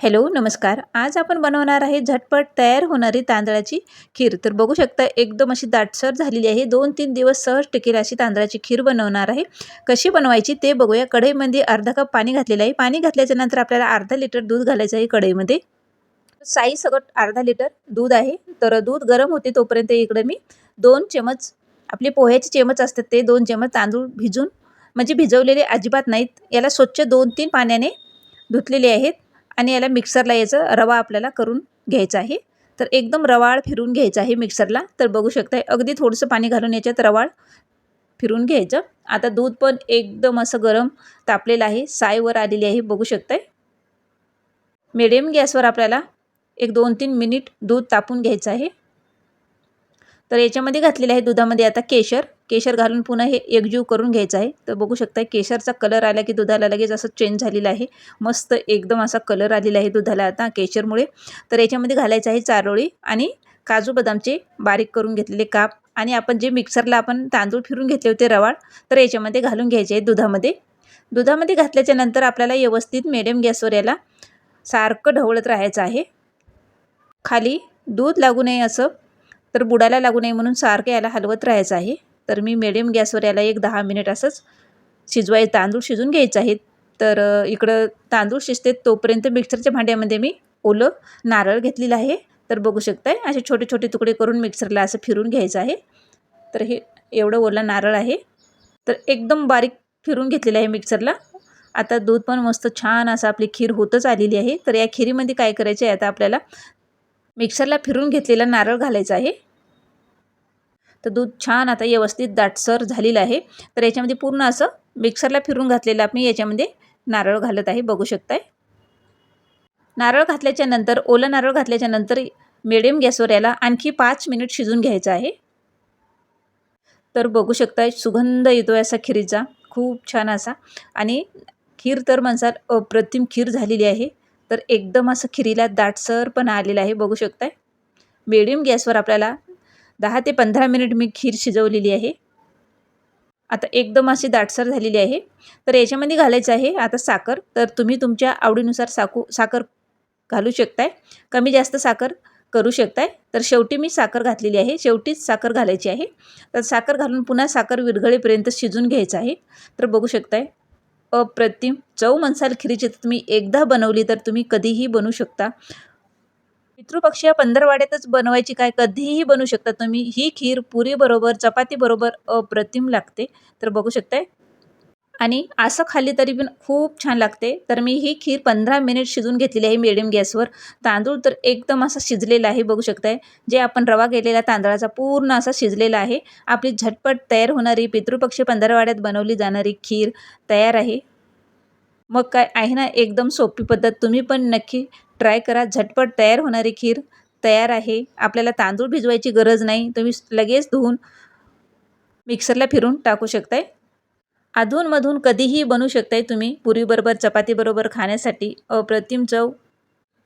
Hello नमस्कार. आज आपण बनवणार आहे झटपट तयार होणारी तांदळाची खीर. तर बघू शकता एकदम अशी दाटसर झालेली आहे. दोन तीन दिवस सहज टिकेल अशी तांदळाची खीर बनवणार आहे. कशी बनवायची ते बघूया. कढईमध्ये अर्धा कप पाणी घातलेलं आहे. पाणी घातल्याच्या नंतर आपल्याला अर्धा लिटर दूध घालायचं आहे कढईमध्ये. साई सगट अर्धा लिटर दूध आहे. तर दूध गरम होते तोपर्यंत इकडे मी दोन चमच आपले पोह्याचे चमच असतात ते दोन चमच तांदूळ भिजून म्हणजे भिजवलेले अजिबात नाहीत. याला स्वच्छ दोन तीन पाण्याने धुतलेले आहेत. आणि याला मिक्सरला याचं रवा आपल्याला करून घ्यायचा आहे. तर एकदम रवाळ फिरून घ्यायचं आहे मिक्सरला तर बघू शकताय अगदी थोडंसं पाणी घालून याच्यात रवाळ फिरून घ्यायचं. आता दूध पण एकदम असं गरम तापलेलं आहे सायवर आलेली आहे बघू शकताय. मिडियम गॅसवर आपल्याला एक दोन तीन मिनिट दूध तापून घ्यायचं आहे. तर याच्यामध्ये घातलेले आहे दुधामध्ये आता केशर. केशर घालून पुन्हा हे एकजीव करून घ्यायचं आहे. तर बघू शकता केशरचा कलर आला की दुधाला लगेच असं चेंज झालेला आहे. मस्त एकदम असा कलर आलेला आहे दुधाला आता केशरमुळे. तर याच्यामध्ये घालायचं आहे चारोळी आणि काजू बदामचे बारीक करून घेतलेले काप आणि आपण जे मिक्सरला आपण तांदूळ फिरून घेतले होते रवाळ तर याच्यामध्ये घालून घ्यायचे आहे दुधामध्ये. दुधामध्ये घातल्याच्या नंतर आपल्याला व्यवस्थित मिडियम गॅसवर याला सारखं ढवळत राहायचं आहे. खाली दूध लागू नये असं तर बुडायला लागू नये म्हणून सारखं याला हलवत राहायचं आहे. तर मी मिडियम गॅसवर याला एक दहा मिनिट असंच शिजवाय तांदूळ शिजून घ्यायचं आहे. तर इकडं तांदूळ शिजते तोपर्यंत मिक्सरच्या भांड्यामध्ये मी ओलं नारळ घेतलेलं आहे. तर बघू शकताय असे छोटे छोटे तुकडे करून मिक्सरला असं फिरून घ्यायचं आहे. तर हे एवढं ओलं नारळ आहे. तर एकदम बारीक फिरून घेतलेलं आहे मिक्सरला आता दूध पण मस्त छान असं आपली खीर होतच आलेली आहे. तर या खिरीमध्ये काय करायचं आहे आता आपल्याला मिक्सरला फिरून घेतलेला नारळ घालायचा आहे. तर दूध छान आता व्यवस्थित दाटसर झालेलं आहे. तर याच्यामध्ये पूर्ण असं मिक्सरला फिरून घातलेलं आपण याच्यामध्ये नारळ घालत आहे. बघू शकताय. नारळ घातल्याच्या नंतर ओलं नारळ घातल्याच्या नंतर मिडियम गॅसवर याला आणखी पाच मिनिट शिजून घ्यायचं आहे. तर बघू शकताय सुगंध येतो असा खिरीचा. खूप छान असा. आणि खीर तर म्हणसाल अप्रतिम खीर झालेली आहे. तर एकदम असं खिरीला दाटसर पण आलेलं आहे. बघू शकताय. मिडियम गॅसवर आपल्याला दहा ते पंधरा मिनिट मी खीर शिजवलेली आहे. आता एकदम अशी दाटसर झालेली आहे. तर याच्यामध्ये घालायचं आहे आता साखर. तर तुम्ही तुमच्या आवडीनुसार साकू साखर घालू शकताय. कमी जास्त साखर करू शकताय. तर शेवटी मी साखर घातलेली आहे. शेवटीच साखर घालायची आहे. तर साखर घालून पुन्हा साखर विरघळेपर्यंत शिजून घ्यायचं आहे. तर बघू शकताय. अप्रतिम चव म्हणसाल खिरीची तुम्ही एकदा बनवली तर तुम्ही कधीही बनवू शकता. पितृपक्षीय या पंधरवाड्यातच बनवायची काय कधीही बनवू शकता तुम्ही. ही खीर पुरीबरोबर चपातीबरोबर अप्रतिम लागते. तर बघू शकताय. आणि असं खाल्ली तरी पण खूप छान लागते. तर मी ही खीर पंधरा मिनिट शिजून घेतलेली आहे मिडियम गॅसवर. तांदूळ तर एकदम असा शिजलेला आहे बघू शकताय. जे आपण रवा केलेला तांदळाचा पूर्ण असा शिजलेला आहे. आपली झटपट तयार होणारी पितृपक्षी पंधरवाड्यात बनवली जाणारी खीर तयार आहे. मग काय आहे ना एकदम सोपी पद्धत. तुम्ही पण नक्की ट्राय करा. झटपट तयार होणारी खीर तयार आहे. आपल्याला तांदूळ भिजवायची गरज नाही. तुम्ही लगेच धुवून मिक्सरला फिरून टाकू शकताय. अधूनमधून कधीही बनवू शकताय तुम्ही. पुरीबरोबर चपातीबरोबर खाण्यासाठी अप्रतिम चव.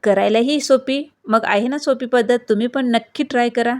करायलाही सोपी. मग आहे ना सोपी पद्धत. तुम्ही पण नक्की ट्राय करा.